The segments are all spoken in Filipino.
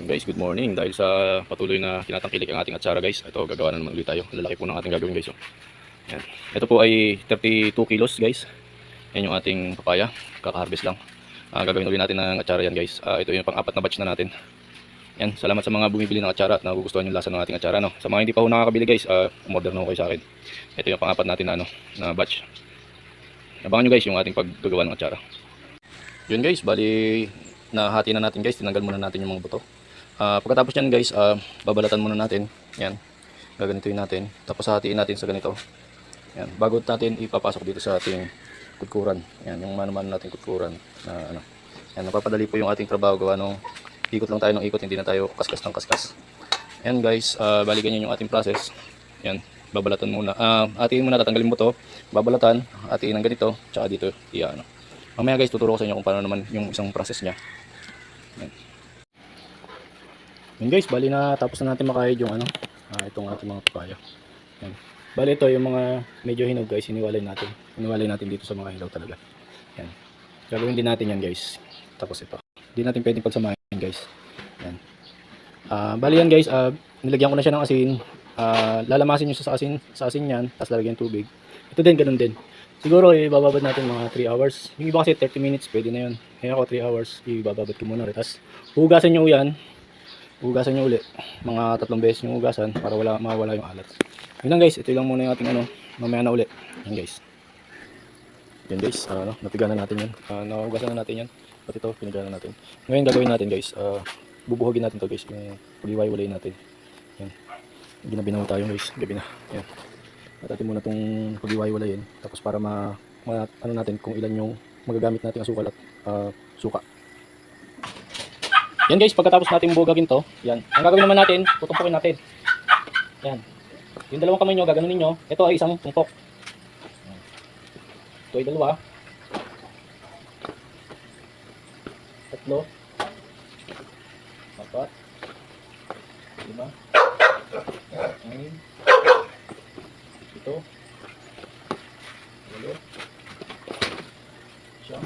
Yun guys, good morning. Dahil sa patuloy na tinatangkilik ang ating atsara guys, ito gagawa na naman ulit tayo. Lalaki po ng ating gagawin guys. Oh. Yan. Ito po ay 32 kilos guys. Yan yung ating papaya. Kaka-harvest lang. Ah, gagawin ulit natin ng atsara yan guys. Ah, ito yung pang-apat na batch na natin. Yan, salamat sa mga bumibili ng atsara at nagugustuhan yung lasa ng ating atsara. No? Sa mga hindi pa ho nakakabili guys, ah, umorder na ho kayo sa akin. Ito yung pang-apat natin na, ano, na batch. Abangan nyo guys yung ating paggagawa ng atsara. Yun guys, bali nahati na natin guys, tinanggal muna natin yung mga buto. Ah, pagkatapos yan guys, ah, babalatan muna natin. Yan. Gaganituin natin. Tapos hatiin natin sa ganito. Yan. Bago natin ipapasok dito sa ating kutkuran. Yan, yung mano-mano natin kutkuran na ano. Yan, napapadali po yung ating trabaho gawa nung ikot lang tayo ng ikot, hindi na tayo kaskas ng kaskas. Yan guys, ah, bali ganyan yung ating process. Yan, babalatan muna. Ah, hatiin muna, tatanggalin mo to. Babalatan, hatiin ng ganito, tsaka dito, iya ano. Mamaya guys, tuturo ko sa inyo kung paano naman yung isang process niya. Yan guys, bali na tapos na natin makahid yung ano, ah, itong ating mga papaya. Yan. Bali ito yung mga medyo hinog guys, hiniwalay natin. Hiniwalay natin dito sa mga hilaw talaga. Yan. Gagawin din natin yan guys. Tapos ito. Hindi natin pwedeng pagsamahin guys. Yan. Ah, bali yan guys, ah, nilagyan ko na siya ng asin. Ah, lalamasin nyo sa asin, sa asin yan, tapos lalagyan tubig. Ito din, ganun din. Siguro, ibababad natin mga 3 hours. Yung iba kasi 30 minutes, pwede na yun. Kaya ako 3 hours, ibababad ko muna. Tapos, hugasan nyo yan. Hugasan nyo ulit. Mga tatlong beses yung hugasan para wala, mawala yung alat. Yun guys, ito lang muna yung ating ano. Mamaya na ulit. Yan guys. Yan guys, ah, ano, napiganan natin yan. Uh, nahugasan na natin yan. Pati ito, piniganan natin. Ngayon gagawin natin guys, ah, bubuhagin natin to guys. Yung pag-iwalay natin. Yan. Ginabi na tayo guys, gabi na. Yan. At atin muna itong pag-iwalay Tapos para ma, ma, ano natin kung ilan yung magagamit natin asukal at ah, suka. Yan guys, pagkatapos natin bugagin to, yan. Ang gagawin naman natin, tutumpukin natin. Yan. Yung dalawang kamay nyo, gaganunin nyo. Ito ay isang tumpok. Ito ay dalawa. Tatlo. Apat. Lima. Anim. Ito. Walo. Siyam.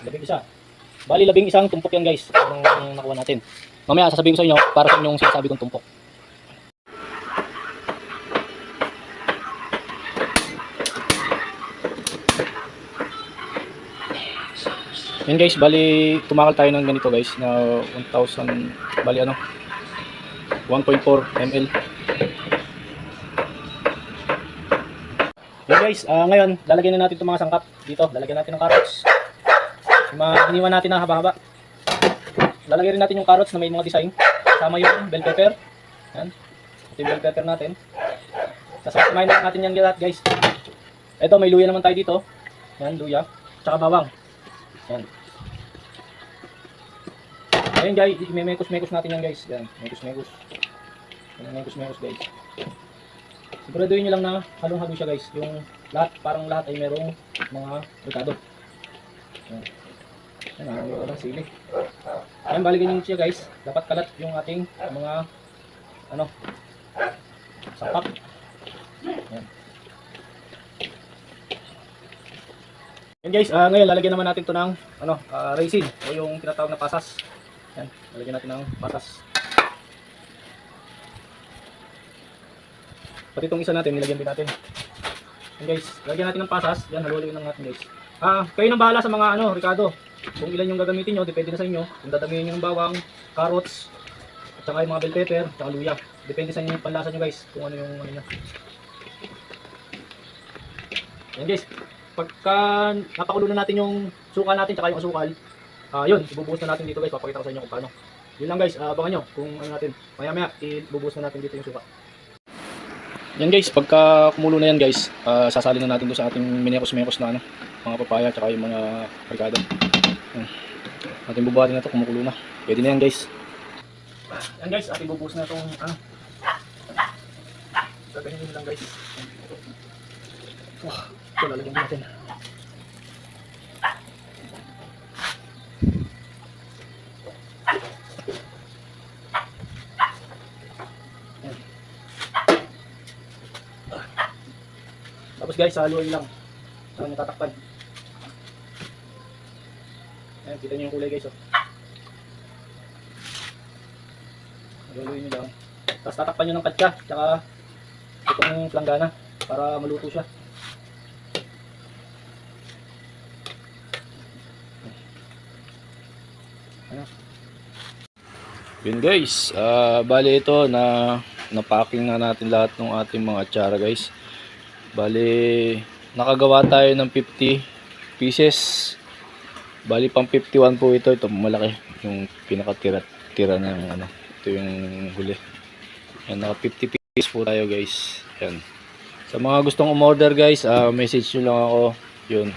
Labing isa. Bali, labing isang tumpok yan guys. Ang, nakuha natin. Mamaya sasabihin ko sa inyo para sa inyong sinasabi kong tumpok. Yan guys, bali tumakal tayo ng ganito guys na 1,000 bali ano 1.4 ml. Yan guys, ah, ngayon lalagyan na natin itong mga sangkap dito. Lalagyan natin ng carrots. Yung mga iniwan natin na haba-haba. Lalagyan rin natin yung carrots na may mga design. Kasama yung bell pepper. Yan. Ito yung bell pepper natin. Sasamahin natin yan lahat guys. Ito, may luya naman tayo dito. Yan, luya. Tsaka bawang. Yan. Ayun guys, mekos-mekos natin yan guys. Yan, mekos-mekos. Yan, mekos-mekos guys. Siguraduhin nyo lang na halong-halo siya guys. Yung lahat, parang lahat ay merong mga ricado. Yan. Ah, yung walang sili. Yan, balikin nyo siya guys. Dapat kalat yung ating mga ano, sapak. Yan. Yan guys, ah, ngayon lalagyan naman natin to ng ano, ah, resin o yung tinatawag na pasas. Yan, lalagyan natin ng pasas. Pati itong isa natin, nilagyan din natin. Yan guys, lalagyan natin ng pasas. Yan, haluhalin lang natin guys. Ah, kayo nang bahala sa mga ano, Ricardo. Kung ilan yung gagamitin nyo, depende na sa inyo. Kung dadamihin nyo ng bawang, carrots, at saka yung mga bell pepper, at saka luya. Depende sa inyo yung panlasa nyo guys, kung ano yung ano nyo. Yan guys, pagka napakulo na natin yung sukal natin, tsaka yung asukal, ah yun, ibubuhos na natin dito guys, papakita ko sa inyo kung paano. Yun lang guys, ah, abangan nyo kung ano natin. Maya maya, ibubuhos na natin dito yung suka. Yan guys, pagka kumulo na yan guys, ah, sasalin na natin doon sa ating minekos-mekos na ano, mga papaya tsaka yung mga karikado. Ating bubuhatin na to kumukulo na. Pwede na yan guys. Yan guys, ating bubuhos na itong ano. Gaganyan nyo lang guys. Wah, ito lalagyan natin. Tapos guys, haluin lang. Saan nyo tatakpan. Ayan, kita niyo yung kulay guys. Oh. Haluin niyo lang. Tapos tatakpan niyo ng katsa, tsaka itong planggana para maluto siya. Yun guys, ah bali ito na napacking na natin lahat ng ating mga atsara guys. Bali nakagawa tayo ng 50 pieces. Bali pang 51 po ito, ito malaki yung pinakatira tira ng ano. Ito yung huli. Yan, naka 50 pieces po tayo guys. Yan. Sa mga gustong umorder guys, ah message nyo lang ako. Yun.